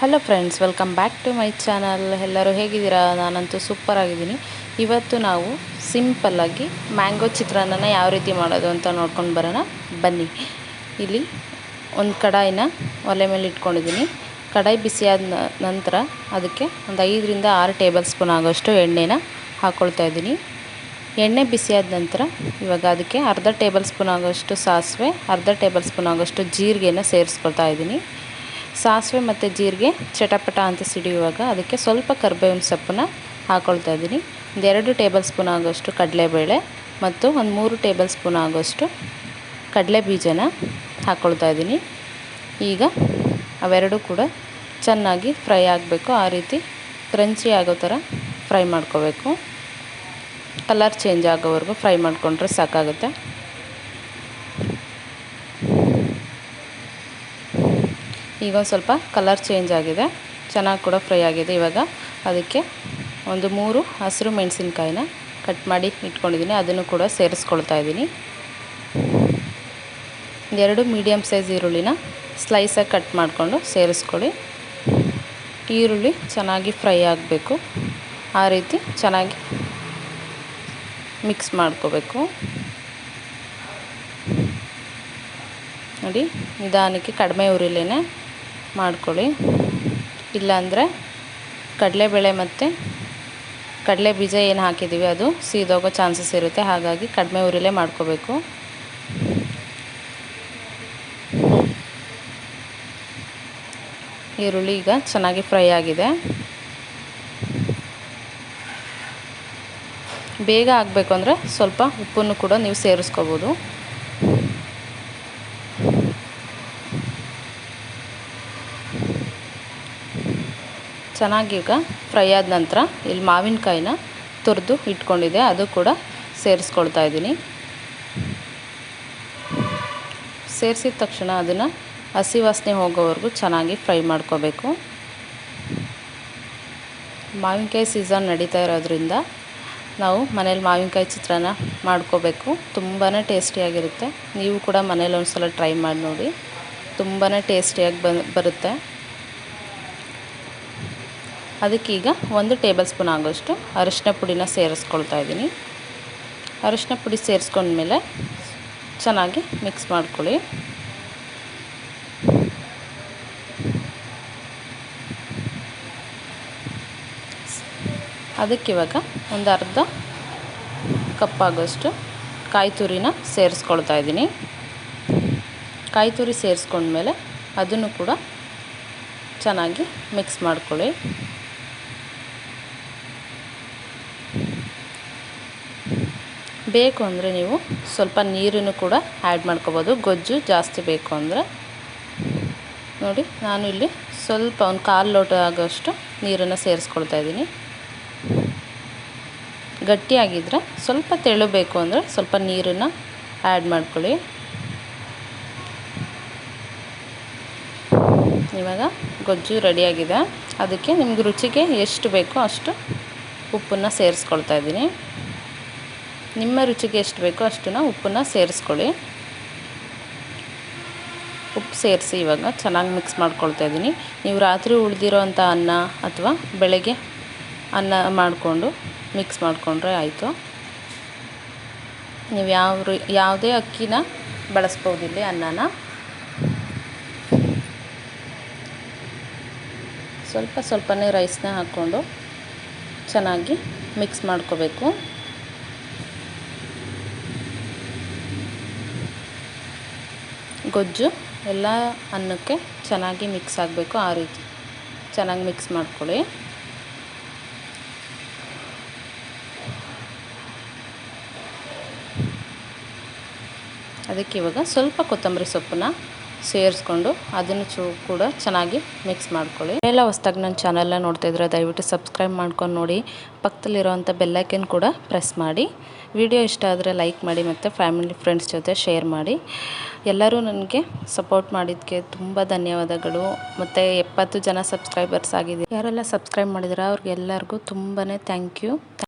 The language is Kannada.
Hello friends welcome back to my channel ಎಲ್ಲರೂ ಹೇಗಿದ್ದೀರಾ? ನಾನಂತೂ ಸೂಪರ್ ಆಗಿದ್ದೀನಿ. ಇವತ್ತು ನಾವು ಸಿಂಪಲ್ಲಾಗಿ ಮ್ಯಾಂಗೋ ಚಿತ್ರಾನ್ನನ ಯಾವ ರೀತಿ ಮಾಡೋದು ಅಂತ ನೋಡ್ಕೊಂಡು ಬರೋಣ. ಬನ್ನಿ. ಇಲ್ಲಿ ಒಂದು ಕಡಾಯಿನ ಒಲೆ ಮೇಲೆ ಇಟ್ಕೊಂಡಿದ್ದೀನಿ. ಕಡಾಯಿ ಬಿಸಿಯಾದ ನಂತರ ಅದಕ್ಕೆ ಒಂದು ಐದರಿಂದ ಆರು ಟೇಬಲ್ ಸ್ಪೂನ್ ಆಗೋಷ್ಟು ಎಣ್ಣೆನ ಹಾಕ್ಕೊಳ್ತಾ ಇದ್ದೀನಿ. ಎಣ್ಣೆ ಬಿಸಿಯಾದ ನಂತರ ಇವಾಗ ಅದಕ್ಕೆ ಅರ್ಧ ಟೇಬಲ್ ಸ್ಪೂನ್ ಆಗೋಷ್ಟು ಸಾಸಿವೆ, ಅರ್ಧ ಟೇಬಲ್ ಸ್ಪೂನ್ ಆಗೋಷ್ಟು ಜೀರಿಗೆನ ಸೇರಿಸ್ಕೊಳ್ತಾ ಇದ್ದೀನಿ. ಸಾಸಿವೆ ಮತ್ತು ಜೀರಿಗೆ ಚಟಪಟ ಅಂತ ಸಿಡಿಯುವಾಗ ಅದಕ್ಕೆ ಸ್ವಲ್ಪ ಕರ್ಬೇವಿನ ಸೊಪ್ಪನ್ನ ಹಾಕ್ಕೊಳ್ತಾ ಇದ್ದೀನಿ. ಒಂದೆರಡು ಟೇಬಲ್ ಸ್ಪೂನ್ ಆಗೋಷ್ಟು ಕಡಲೆಬೇಳೆ ಮತ್ತು ಒಂದು ಮೂರು ಟೇಬಲ್ ಸ್ಪೂನ್ ಆಗೋಷ್ಟು ಕಡಲೆ ಬೀಜನ ಹಾಕ್ಕೊಳ್ತಾ ಇದ್ದೀನಿ. ಈಗ ಅವೆರಡೂ ಕೂಡ ಚೆನ್ನಾಗಿ ಫ್ರೈ ಆಗಬೇಕು. ಆ ರೀತಿ ಕ್ರಂಚಿ ಆಗೋ ಥರ ಫ್ರೈ ಮಾಡ್ಕೋಬೇಕು. ಕಲರ್ ಚೇಂಜ್ ಆಗೋವರೆಗೂ ಫ್ರೈ ಮಾಡಿಕೊಂಡ್ರೆ ಸಾಕಾಗುತ್ತೆ. ಈಗ ಒಂದು ಸ್ವಲ್ಪ ಕಲರ್ ಚೇಂಜ್ ಆಗಿದೆ. ಚೆನ್ನಾಗಿ ಕೂಡ ಫ್ರೈ ಆಗಿದೆ ಇವಾಗ. ಅದಕ್ಕೆ ಒಂದು ಮೂರು ಹಸಿರು ಮೆಣಸಿನ್ಕಾಯಿನ ಕಟ್ ಮಾಡಿ ಇಟ್ಕೊಂಡಿದ್ದೀನಿ. ಅದನ್ನು ಕೂಡ ಸೇರಿಸ್ಕೊಳ್ತಾ ಇದ್ದೀನಿ. ಎರಡು ಮೀಡಿಯಮ್ ಸೈಜ್ ಈರುಳ್ಳಿನ ಸ್ಲೈಸಾಗಿ ಕಟ್ ಮಾಡಿಕೊಂಡು ಸೇರಿಸ್ಕೊಳ್ಳಿ. ಈರುಳ್ಳಿ ಚೆನ್ನಾಗಿ ಫ್ರೈ ಆಗಬೇಕು. ಆ ರೀತಿ ಚೆನ್ನಾಗಿ ಮಿಕ್ಸ್ ಮಾಡ್ಕೋಬೇಕು. ನೋಡಿ, ನಿಧಾನಕ್ಕೆ ಕಡಿಮೆ ಉರಿಲೇನೆ ಮಾಡ್ಕೊಳ್ಳಿ. ಇಲ್ಲಾಂದರೆ ಕಡಲೆಬೇಳೆ ಮತ್ತು ಕಡಲೆ ಬೀಜ ಏನು ಹಾಕಿದ್ದೀವಿ ಅದು ಸೀದೋಗೋ ಚಾನ್ಸಸ್ ಇರುತ್ತೆ. ಹಾಗಾಗಿ ಕಡಿಮೆ ಉರಿಲೇ ಮಾಡ್ಕೋಬೇಕು. ಈರುಳ್ಳಿ ಈಗ ಚೆನ್ನಾಗಿ ಫ್ರೈ ಆಗಿದೆ. ಬೇಗ ಆಗಬೇಕು ಅಂದರೆ ಸ್ವಲ್ಪ ಉಪ್ಪನ್ನು ಕೂಡ ನೀವು ಸೇರಿಸ್ಕೋಬೋದು. ಚೆನ್ನಾಗಿ ಈಗ ಫ್ರೈ ಆದ ನಂತರ ಇಲ್ಲಿ ಮಾವಿನಕಾಯಿನ ತುರಿದು ಇಟ್ಕೊಂಡಿದ್ದೆ ಅದು ಕೂಡ ಸೇರಿಸ್ಕೊಳ್ತಾ ಇದ್ದೀನಿ. ಸೇರಿಸಿದ ತಕ್ಷಣ ಅದನ್ನು ಹಸಿ ವಾಸನೆ ಹೋಗೋವರೆಗೂ ಚೆನ್ನಾಗಿ ಫ್ರೈ ಮಾಡ್ಕೋಬೇಕು. ಮಾವಿನಕಾಯಿ ಸೀಸನ್ ನಡೀತಾ ಇರೋದ್ರಿಂದ ನಾವು ಮನೇಲಿ ಮಾವಿನಕಾಯಿ ಚಿತ್ರಾನ್ನ ಮಾಡ್ಕೋಬೇಕು. ತುಂಬಾ ಟೇಸ್ಟಿಯಾಗಿರುತ್ತೆ. ನೀವು ಕೂಡ ಮನೇಲಿ ಒಂದು ಸಲ ಟ್ರೈ ಮಾಡಿ ನೋಡಿ. ತುಂಬಾ ಟೇಸ್ಟಿಯಾಗಿ ಬರುತ್ತೆ. ಅದಕ್ಕೀಗ ಒಂದು ಟೇಬಲ್ ಸ್ಪೂನ್ ಆಗೋಷ್ಟು ಅರಿಶಿನ ಪುಡಿನ ಸೇರಿಸ್ಕೊಳ್ತಾ ಇದ್ದೀನಿ. ಅರಿಶಿನ ಪುಡಿ ಸೇರಿಸ್ಕೊಂಡ್ಮೇಲೆ ಚೆನ್ನಾಗಿ ಮಿಕ್ಸ್ ಮಾಡ್ಕೊಳ್ಳಿ. ಅದಕ್ಕಿವಾಗ ಒಂದು ಅರ್ಧ ಕಪ್ ಆಗೋಷ್ಟು ಕಾಯಿ ತುರಿನ ಸೇರಿಸ್ಕೊಳ್ತಾ ಇದ್ದೀನಿ. ಕಾಯಿ ತುರಿ ಸೇರಿಸ್ಕೊಂಡ್ಮೇಲೆ ಅದನ್ನು ಕೂಡ ಚೆನ್ನಾಗಿ ಮಿಕ್ಸ್ ಮಾಡ್ಕೊಳ್ಳಿ. ಬೇಕು ಅಂದರೆ ನೀವು ಸ್ವಲ್ಪ ನೀರನ್ನು ಕೂಡ ಆ್ಯಡ್ ಮಾಡ್ಕೋಬೋದು. ಗೊಜ್ಜು ಜಾಸ್ತಿ ಬೇಕು ಅಂದರೆ. ನೋಡಿ, ನಾನು ಇಲ್ಲಿ ಸ್ವಲ್ಪ ಒಂದು ಕಾಲು ಲೋಟ ಆಗೋಷ್ಟು ನೀರನ್ನು ಸೇರಿಸ್ಕೊಳ್ತಾ ಇದ್ದೀನಿ. ಗಟ್ಟಿಯಾಗಿದ್ದರೆ ಸ್ವಲ್ಪ ತೆಳುಬೇಕು ಅಂದರೆ ಸ್ವಲ್ಪ ನೀರನ್ನು ಆ್ಯಡ್ ಮಾಡ್ಕೊಳ್ಳಿ. ಇವಾಗ ಗೊಜ್ಜು ರೆಡಿಯಾಗಿದೆ. ಅದಕ್ಕೆ ನಿಮ್ಗೆ ರುಚಿಗೆ ಎಷ್ಟು ಬೇಕೋ ಅಷ್ಟು ಉಪ್ಪನ್ನು ಸೇರಿಸ್ಕೊಳ್ತಾ ಇದ್ದೀನಿ. ನಿಮ್ಮ ರುಚಿಗೆ ಎಷ್ಟು ಬೇಕೋ ಅಷ್ಟನ್ನು ಉಪ್ಪನ್ನು ಸೇರಿಸ್ಕೊಳ್ಳಿ. ಉಪ್ಪು ಸೇರಿಸಿ ಇವಾಗ ಚೆನ್ನಾಗಿ ಮಿಕ್ಸ್ ಮಾಡ್ಕೊಳ್ತಾ ಇದ್ದೀನಿ. ನೀವು ರಾತ್ರಿ ಉಳಿದಿರೋ ಅಂಥ ಅನ್ನ ಅಥವಾ ಬೆಳಗ್ಗೆ ಅನ್ನ ಮಾಡಿಕೊಂಡು ಮಿಕ್ಸ್ ಮಾಡಿಕೊಂಡ್ರೆ ಆಯಿತು. ನೀವು ಯಾವ ಯಾವುದೇ ಅಕ್ಕಿನ ಬಳಸ್ಬೋದಿಲ್ಲ ಅನ್ನನ. ಸ್ವಲ್ಪ ಸ್ವಲ್ಪನೇ ರೈಸ್ನ ಹಾಕ್ಕೊಂಡು ಚೆನ್ನಾಗಿ ಮಿಕ್ಸ್ ಮಾಡ್ಕೋಬೇಕು. ಗೊಜ್ಜು ಎಲ್ಲ ಅನ್ನಕ್ಕೆ ಚೆನ್ನಾಗಿ ಮಿಕ್ಸ್ ಆಗಬೇಕು ಆ ರೀತಿ. ಚೆನ್ನಾಗಿ ಮಿಕ್ಸ್ ಮಾಡ್ಕೊಳ್ಳಿ. ಅದಕ್ಕೆ ಇವಾಗ ಸ್ವಲ್ಪ ಕೊತ್ತಂಬರಿ ಸೊಪ್ಪನ್ನ ಸೇರಿಸ್ಕೊಂಡು ಅದನ್ನು ಚೂ ಕೂಡ ಚೆನ್ನಾಗಿ ಮಿಕ್ಸ್ ಮಾಡ್ಕೊಳ್ಳಿ. ಎಲ್ಲ ಹೊಸ್ದಾಗಿ ನನ್ನ ಚಾನಲ್ನ ನೋಡ್ತಾ ಇದ್ರೆ ದಯವಿಟ್ಟು ಸಬ್ಸ್ಕ್ರೈಬ್ ಮಾಡ್ಕೊಂಡು ನೋಡಿ. ಪಕ್ಕದಲ್ಲಿರೋವಂಥ ಬೆಲ್ಲೈಕನ್ ಕೂಡ ಪ್ರೆಸ್ ಮಾಡಿ. ವಿಡಿಯೋ ಇಷ್ಟ ಆದರೆ ಲೈಕ್ ಮಾಡಿ ಮತ್ತು ಫ್ಯಾಮಿಲಿ ಫ್ರೆಂಡ್ಸ್ ಜೊತೆ ಶೇರ್ ಮಾಡಿ. ಎಲ್ಲರೂ ನನಗೆ ಸಪೋರ್ಟ್ ಮಾಡಿದ್ದಕ್ಕೆ ತುಂಬ ಧನ್ಯವಾದಗಳು. ಮತ್ತು ಎಪ್ಪತ್ತು ಜನ ಸಬ್ಸ್ಕ್ರೈಬರ್ಸ್ ಆಗಿದೆ ಯಾರೆಲ್ಲ ಸಬ್ಸ್ಕ್ರೈಬ್ ಮಾಡಿದ್ರೆ ಅವ್ರಿಗೆಲ್ಲರಿಗೂ ತುಂಬಾ ಥ್ಯಾಂಕ್ ಯು